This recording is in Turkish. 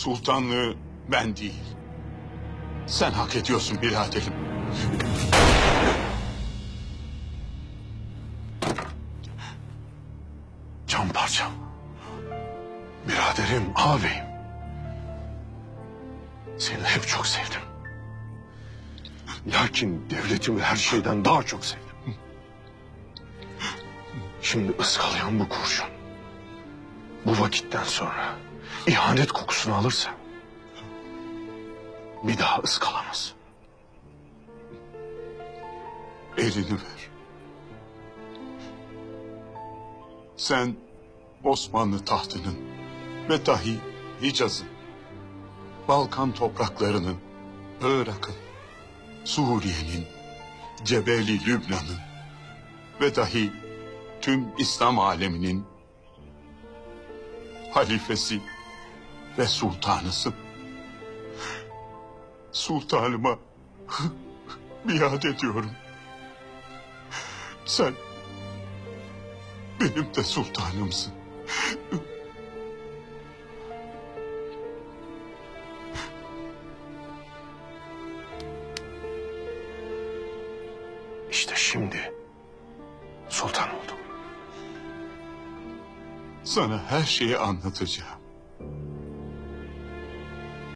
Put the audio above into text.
sultanlığı ben değil. Sen hak ediyorsun biraderim. Can parçam. Biraderim, ağabeyim. Seni hep çok sevdim. Lakin devletimi her şeyden daha çok sevdim. Şimdi ıskalayan bu kurşun. Bu vakitten sonra ihanet kokusunu alırsa bir daha ıskalamaz. Elini ver. Sen Osmanlı tahtının ve dahi Hicaz'ın, Balkan topraklarının, Irak'ın, Suriye'nin, Cebeli Lübnan'ın ve dahi tüm İslam aleminin halifesi ve sultanısın. Sultanıma biat ediyorum. Sen benim de sultanımsın. İşte şimdi Sana her şeyi anlatacağım.